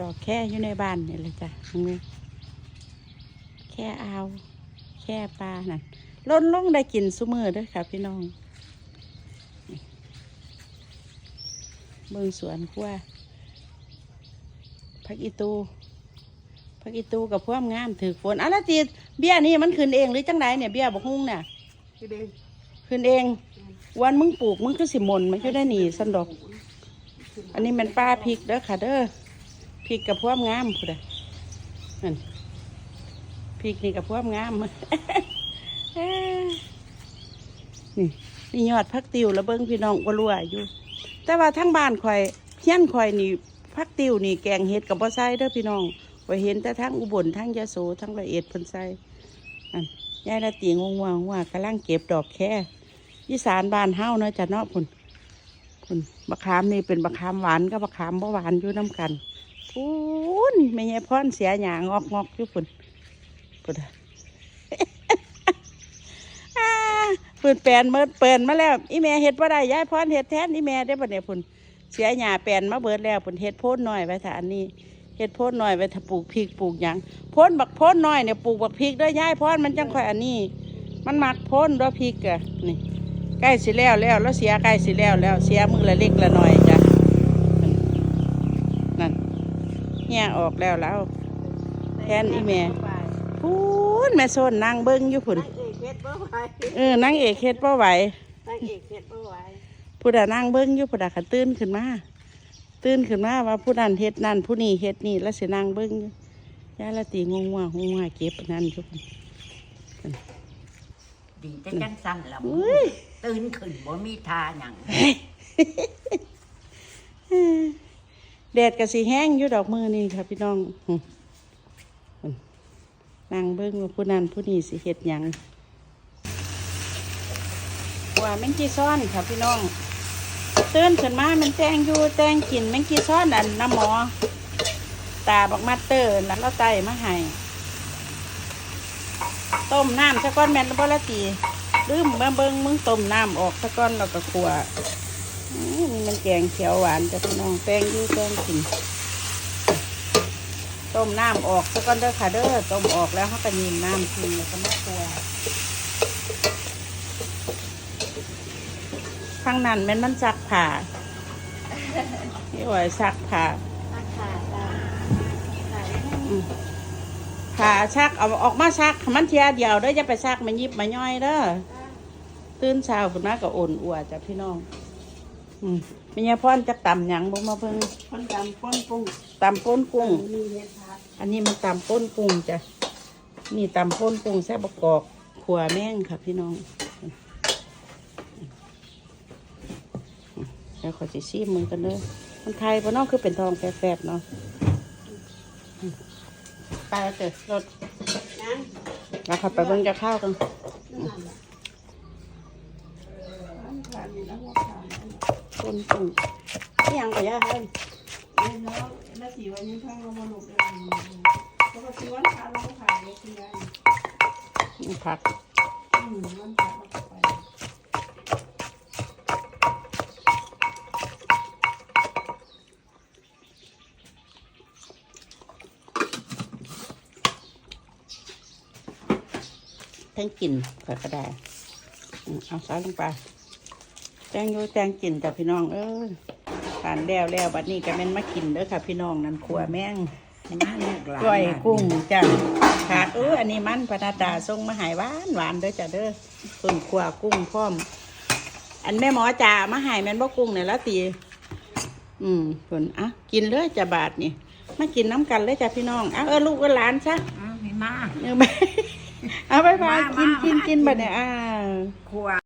ดอกแค่อยู่ในบ้านนี่แหละจ้ะเห็นไหมแค่เอา แค่ปลานั่นล้นลงได้กินซุมือด้วยค่ะพี่น้อง เบิ่งสวนขั้วพักอีตูพักอีตูกับพวกงามถือฝนอะแล้วตีเบี้ยนี่มันขึ้นเองหรือจังไดเนี่ยเบี้ยบกฮุ้งเนี่ยคือเด้งขึ้นเอง วันมึงปลูกมึงก็สิมนมันก็ได้หนีสันดอก อันนี้มันป้าพริกเด้อค่ะเด้อ พริกกับพวกงามพูดอะนั่นพริกนี่กับพวกงามนี่นี่ยอดพักติวแล้วเบิ้งพี่น้องก็รัวอยู่ แต่ว่าทั้งบ้านข่อยเฮี้ยนข่อยนี่พักติวนี่แกงเห็ดกับบ่ใสเด้อพี่น้องข่อยเห็นแต่ทั้งอุบลทั้งยะโสทั้งละเอียดพิ่นใส่นั่นยายละตีงงวงว่ากำลังเก็บดอกแค่อีสานบานเฮาเนาะจ้ะเนาะพุ่นพุ่นบักขามนี่เป็นบักขามหวานกับบักขามบ่หวานอยู่น้กัน พุ่นไม่ใช่พรเสียหยางอกงอกอยู่พุ่นพุ่นพุ่นแปลนเมิดเปินมาแล้วอีแม่เฮ็ดบ่ได้ยายพรเฮ็ดแทนอีแม่ได้บ่เนี่ยพุ่นเสียหญ้าแปลนมาเบิดแล้วพุ่นเฮ็ดโพดน้อยไว้ถ้าอันนี้เฮ็ดโพดน้อยไว้ถ้าปลูกพริกปลูกหยังโพดบักโพดน้อยเนี่ยปลูกบักพริกด้วยยายพรมันจังค่อยอันนี้ มันมักโพดด้วยพริกอะนี่ใกล้สิแล้วแล้วแล้วเสียใกล้สิแล้วแล้วเสียมือละเล็กละหน้อยจ้ะนั่น เหี่ยออกแล้วแล้วแทนอีแม่พูนแม่โซนนั่งเบิ้งอยู่พุ่นนางเอกเฮ็ดบ่ไหวเออนางเอกเฮ็ดบ่ไหวนางเอกเฮ็ดบ่ไหวผู้ใดนั่งเบิ้งอยู่ผู้ใดขันตื่นขึ้นมาตื่นขึ้นมาว่าผู้นั้นเฮ็ดนั่นผู้นี้เฮ็ดนี่แล้วสินั่งเบิ้งอยู่ยายละตีงงว่าหงว่าเก็บนั่นทุกคนดีแต่จังสั้นละอุ้ยตื่นขึ้นบ่มีทาหยัง แดดก็สิแห้งอยู่ดอกมือนี่ค่ะพี่น้องนั่งเบิ้งว่าผู้นั้นผู้นี้สิเฮ็ดหยังว่าแมงจีซ้อนค่ะพี่น้องเตื่นขึ้นมามันแตงอยู่แตงกินแมงจีซ้อนอันน้ำหมอ ตาบอกมาเตอร์แล้วเราไตมาให้ต้มน้ำสะก้อนแมนบ่ละตีลืมเบิ่งเบิ่งมึงต้มน้ำออกสะก้อนเราก็ขัวอื้อนี่ มันแกงเขียวหวานจ้ะพี่น้องแป้งอยู่แป้งกินต้มน้ำออกสะก้อนเด้อค่ะเด้อต้มออกแล้วเขาก็ยิงน้ำทิ้งแล้วก็มาขัวข้างนั้นแม่นมันซักผ้านี่ว่าซักผ้าราคาตามขายผ่าชักเอาออกมาชักมันเทียเดียวเด้อจะไปชักมันยิบมาย่อยเด้อตื่นเช้าขึ้นมาก็อ่อนอัวจ้ะพี่น้อง อืมมียาพ่อนจะตำหยังบ่มาเพิ่งคนดำป้นปุ้งตำป้นกุ้ง มีเฮ็ดพัดอันนี้มันตำป้นกุ้งจ้ะ นี่ตำป้นกุ้งแซ่บประกอบขัวแม่งค่ะพี่น้องแล้วขอสิซีมือกันเด้อมันไทยปะเน้องคือเป็นทองแฝบๆเนาะอืมไปแล้วเถอะรถนะเราขับไปเบิ่งจะข้าวกันนั่นน่ะมันผ่านอยู่แล้วว่าผ่านแล้ว ป้นกุ้งนี่ยังก็ย่าให้เอ้ยแล้วแล้วสีวันนี้ข้างเรามาหลบเลยปกติวันพระเราก็ผ่านเลยคุณยายผักอืมวันพระเราก็ไปทั้งกลิ่นข่อยก็ได้อืมเอาใส่ลงไป แตงโยแตงกลิ่นจ้ะพี่น้อง เอ้ยทานแล้วแล้วบัดนี้ก็แม่นมากินเด้อค่ะ พี่น้องนั่นขัวแม่งให้มาลูกหลานก้อยกุ้งจ้ะขาดเอออันนี้มันปนาตาส่งมาใหายหวานหวานเด้อจ้ะเด้อเพิ่งขัวกุ้งพร้อม อันแม่หมอจ่ามาใหายแม่นบ่กุ้งเนี่ยละตีอืมเพิ่นอะกินเลยจ้ะบาทนี่มากินน้ำกันเลยจ้ะพี่น้องเอาเออลูกก็หลานซะอ้าวให้มาเออไปเอาไปไปกินมากินมากินบัดเนี่ยอ่าครัว